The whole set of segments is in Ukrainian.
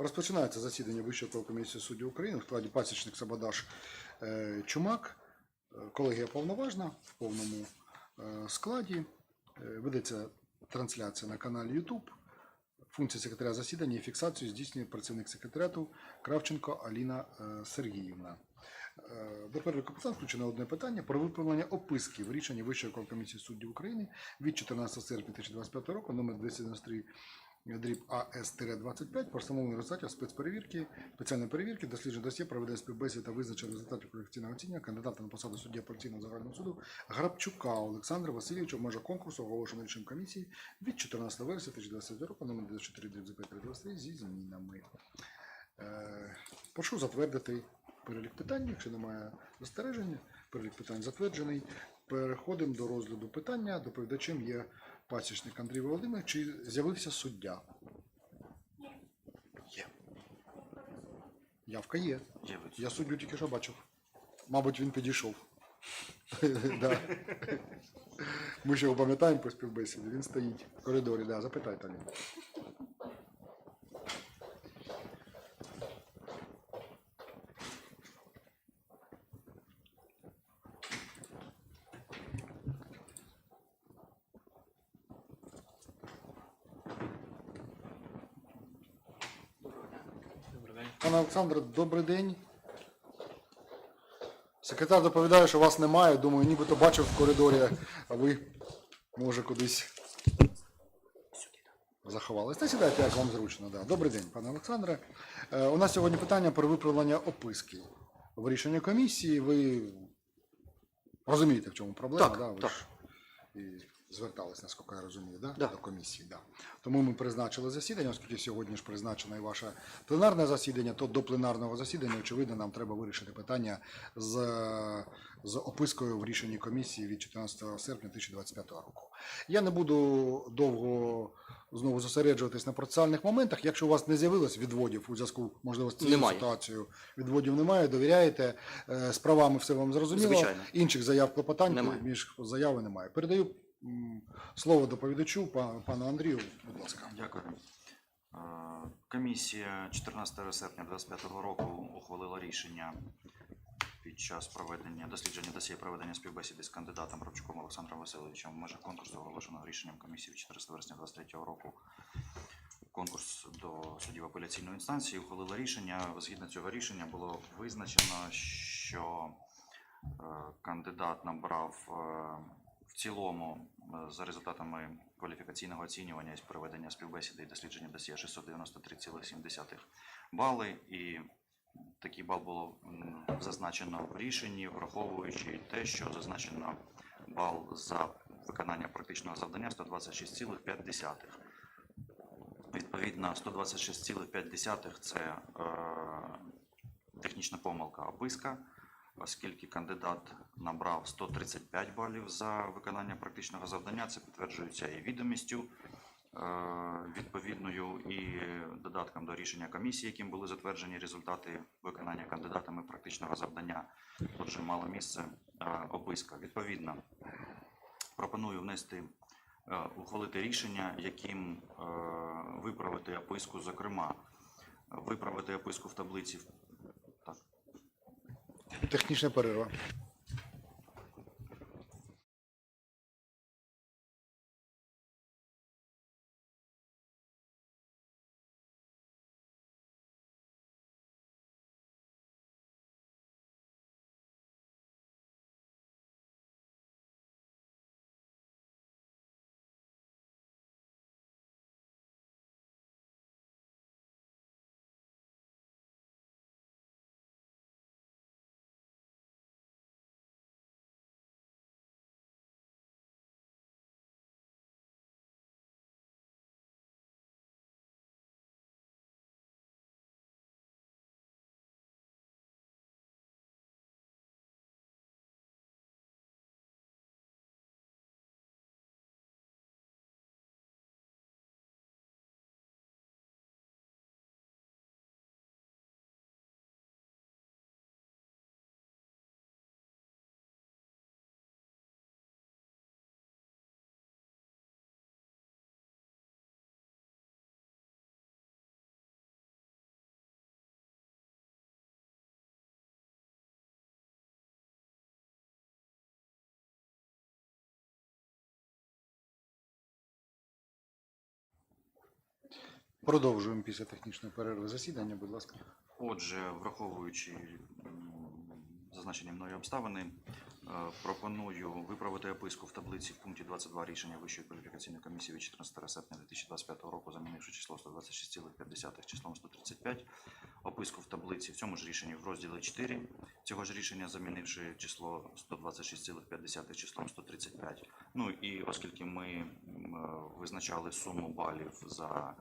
Розпочинається засідання Вищої комісії суддів України в складі пасічник Сабадаш е, Чумак. Е, Колегія повноважна в повному е, складі. Ведеться трансляція на каналі YouTube. Функція секретаря засідання і фіксацію здійснює працівник секретаріату Кравченко Аліна Сергіївна. До переліку питань включено одне питання про виправлення описки в рішенні Вищої комісії суддів України від 14 серпня 2025 року номер 293 дріб АС-25 про встановлення результатів спецперевірки, спеціальної перевірки, дослідження досьє, проведення співбесід та визначення результатів кваліфікаційного оцінювання кандидата на посаду судді апеляційного загального суду Грабчука Олександра Васильовича в межах конкурсу, оголошеного рішенням комісії від 14 вересня 2020 року номер 94 23 зі змінами. Е, Прошу затвердити перелік питань, якщо немає застережень, перелік питань затверджений. Переходимо до розгляду питання. Доповідачем є пасічник Андрій Володимирович. Чи з'явився суддя? Є. Явка є. З'явиться. Я суддю тільки що бачив. Мабуть, він підійшов. Да. Ми ще його пам'ятаємо по співбесіді. Він стоїть в коридорі. Да, запитайте Аліна. Пане Олександре, добрий день. Секретар доповідає, що вас немає. Думаю, нібито бачив в коридорі, а ви, може, кудись заховались. Та сідайте, як вам зручно. Да. Добрий день, пане Олександре. Е, у нас сьогодні питання про виправлення описки. В рішенні комісії ви розумієте, в чому проблема, Так, да? ви так. ж і звертались, наскільки я розумію, да? Да. до комісії. Да. Тому ми призначили засідання, оскільки сьогодні ж призначено і ваше пленарне засідання, то до пленарного засідання, очевидно, нам треба вирішити питання з, з опискою в рішенні комісії від 14 серпня 2025 року. Я не буду довго знову зосереджуватись на процесуальних моментах. Якщо у вас не з'явилось відводів у зв'язку, можливо, з цією Немає. ситуацією, відводів немає, довіряєте, е, з правами все вам зрозуміло. Звичайно. Інших заяв клопотань Немає. між заяви немає. Передаю слово доповідачу, па- пану Андрію, будь ласка. Дякую. Комісія 14 серпня 2025 року ухвалила рішення під час проведення дослідження досі проведення співбесіди з кандидатом Рабчуком Олександром Васильовичем в межах конкурсу, оголошеного рішенням комісії від 14 вересня 2023 року. Конкурс до суддів апеляційної інстанції ухвалила рішення. Згідно цього рішення було визначено, що е, кандидат набрав е, в цілому е, за результатами кваліфікаційного оцінювання із проведення співбесіди і дослідження досьє 693,7 бали. І такий бал було зазначено в рішенні, враховуючи те, що зазначено бал за виконання практичного завдання 126,5. Відповідно, 126,5 це е, технічна помилка описка, оскільки кандидат набрав 135 балів за виконання практичного завдання, це підтверджується і відомістю е, відповідною і додатком до рішення комісії, яким були затверджені результати виконання кандидатами практичного завдання. Отже, мало місце е, описка. Відповідно, пропоную внести е, ухвалити рішення, яким виправити описку, зокрема, виправити описку в таблиці. Технічна перерва. Продовжуємо після технічної перерви засідання, будь ласка. Отже, враховуючи зазначені мною обставини, е, пропоную виправити описку в таблиці в пункті 22 рішення Вищої кваліфікаційної комісії від 14 серпня 2025 року, замінивши число 126,5 числом 135. Описку в таблиці в цьому ж рішенні в розділі 4 цього ж рішення, замінивши число 126,5 числом 135. Ну і оскільки ми е, визначали суму балів за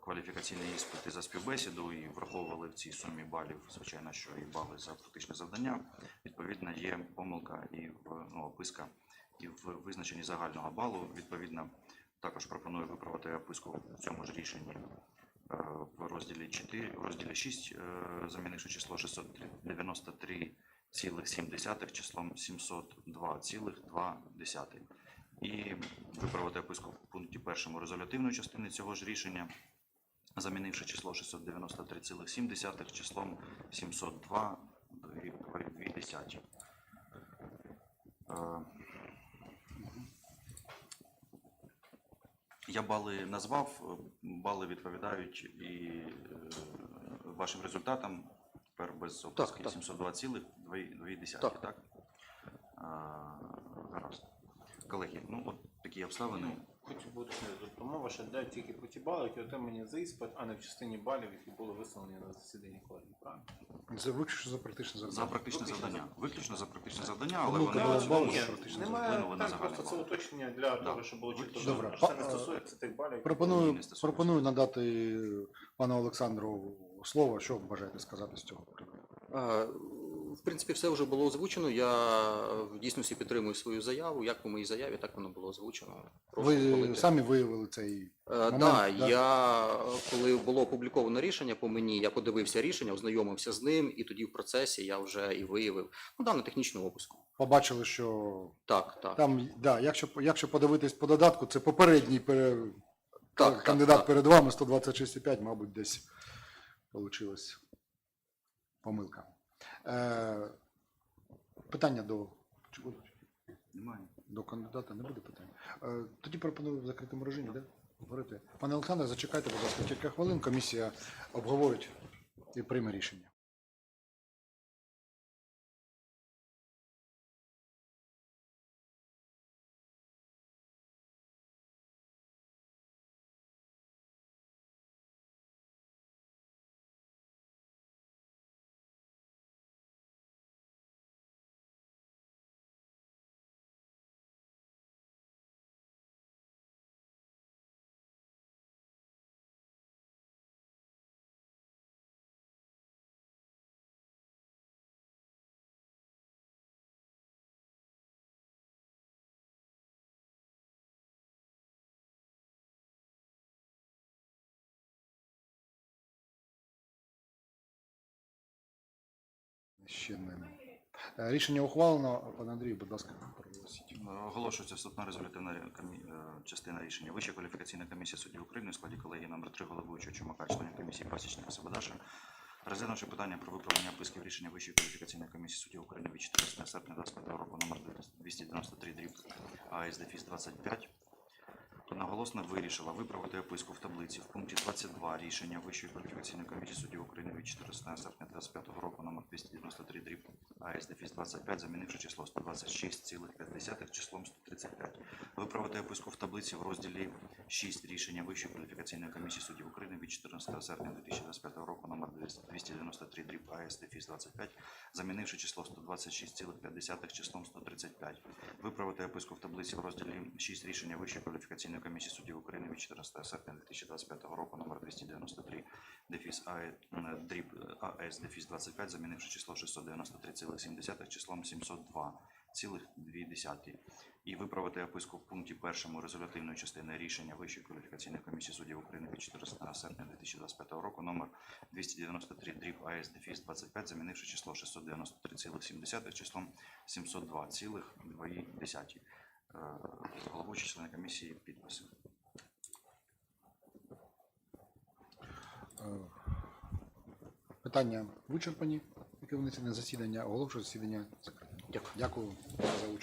кваліфікаційні іспити за співбесіду і враховували в цій сумі балів, звичайно, що і бали за фактичне завдання. Відповідно, є помилка і в ну, описка, і в визначенні загального балу. Відповідно, також пропоную виправити описку в цьому ж рішенні е, в розділі 4, в розділі 6, е, замінивши число 693,7 числом 702,2 і виправити описку в пункті першому резолютивної частини цього ж рішення, замінивши число 693,7 числом 702,2. Е, Я бали назвав, е, бали відповідають і е, вашим результатам. Тепер без описки так. 702,2, Так. так? Колеги, ну от такі обставини. Хочу тобто мова ще йде тільки про ті бали, які отримані за іспит, а не в частині балів, які були висловлені на засіданні колегії. Правильно? Це виключно за практичне За завдання. практичне завдання. Виключно за практичне завдання, але вони що там загальний просто це уточнення для того, щоб було чітко Добре. це не стосується тих балів. Пропоную, пропоную надати пану Олександру слово. Що бажаєте сказати з цього приводу? Е, В принципі, все вже було озвучено. Я е, в дійсності підтримую свою заяву. Як по моїй заяві, так воно було озвучено. Прошу Ви ухвалити. самі виявили цей Е, момент, да, да? я е, коли було опубліковано рішення по мені, я подивився рішення, ознайомився з ним, і тоді в процесі я вже і виявив ну, да, на технічну описку. побачили, що Так, так. там, да, якщо, якщо подивитись по додатку, це попередній пере... Так, так, кандидат так. перед вами 126,5, мабуть, десь вийшла помилка. Е, питання до, чи? Немає. до кандидата не буде питань. Е, тоді пропоную в закритому режимі, да? Говорити. Пане Олександре, зачекайте, будь ласка, кілька хвилин. Комісія обговорить і прийме рішення. Ще не. Е, Рішення ухвалено. Пане Андрію, будь ласка, проголосіть. Оголошується вступна резолютивна е, частина рішення. Вища кваліфікаційна комісія суддів України у складі колегії номер 3 головуючого Чумака, членів комісії Пасічника Сабадаша, розглянувши питання про виправлення описків рішення Вищої кваліфікаційної комісії суддів України від 14 серпня 2025 року номер 293 дріб АСДФІС 25, одноголосно вирішила виправити описку в таблиці в пункті 22 рішення Вищої кваліфікаційної комісії суддів України від 14 серпня 2025 року номер 293 дріб АСДФІС 25, замінивши число 126,5 числом 135. Виправити описку в таблиці в розділі 6 рішення Вищої кваліфікаційної комісії суддів України від 14 серпня 2025 року номер 293 дріб АСДФІС 25, замінивши число 126,5 числом 135. Виправити описку в таблиці в розділі 6 рішення Вищої кваліфікаційної комісії суддів України від 14 серпня 2025 року номер 293 дефіс дріб АС дефіс 25, замінивши число 693,7 числом 702,2. І виправити описку в пункті першому резолютивної частини рішення Вищої кваліфікаційної комісії суддів України від 14 серпня 2025 року номер 293 дріб АС дефіс 25, замінивши число 693,7 числом 702,2. Е, Головуючий члени комісії підписи. Е, Питання вичерпані, які на засідання, оголошую засідання закритим. Дякую. Дякую за участь.